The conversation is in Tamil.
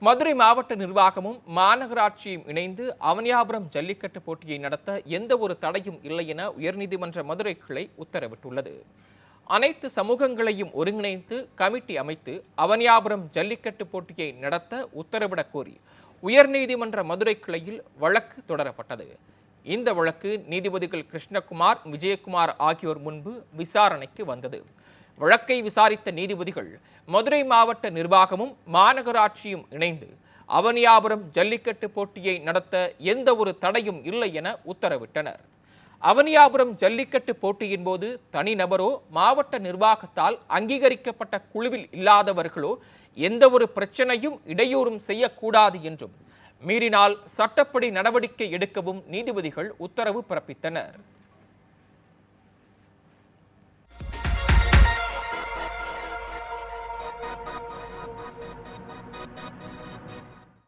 மதுரை மாவட்ட நிர்வாகமும் மாநகராட்சியும் இணைந்து அவனியாபுரம் ஜல்லிக்கட்டு போட்டியை நடத்த எந்த ஒரு தடையும் இல்லை என உயர்நீதிமன்ற மதுரை கிளை உத்தரவிட்டுள்ளது. அனைத்து சமூகங்களையும் ஒருங்கிணைத்து கமிட்டி அமைத்து அவனியாபுரம் ஜல்லிக்கட்டு போட்டியை நடத்த உத்தரவிடக் கோரி உயர்நீதிமன்ற மதுரை கிளையில் வழக்கு தொடரப்பட்டது. இந்த வழக்கு நீதிபதிகள் கிருஷ்ணகுமார் விஜயகுமார் ஆகியோர் முன்பு விசாரணைக்கு வந்தது. வழக்கை விசாரித்த நீதிபதிகள் மதுரை மாவட்ட நிர்வாகமும் மாநகராட்சியும் இணைந்து அவனியாபுரம் ஜல்லிக்கட்டு போட்டியை நடத்த எந்த ஒரு தடையும் இல்லை என உத்தரவிட்டனர். அவனியாபுரம் ஜல்லிக்கட்டு போட்டியின் போது தனிநபரோ மாவட்ட நிர்வாகத்தால் அங்கீகரிக்கப்பட்ட குழுவில் இல்லாதவர்களோ எந்த ஒரு பிரச்சனையும் இடையூறும் செய்யக்கூடாது என்றும் மீறினால் சட்டப்படி நடவடிக்கை எடுக்கவும் நீதிபதிகள் உத்தரவு பிறப்பித்தனர்.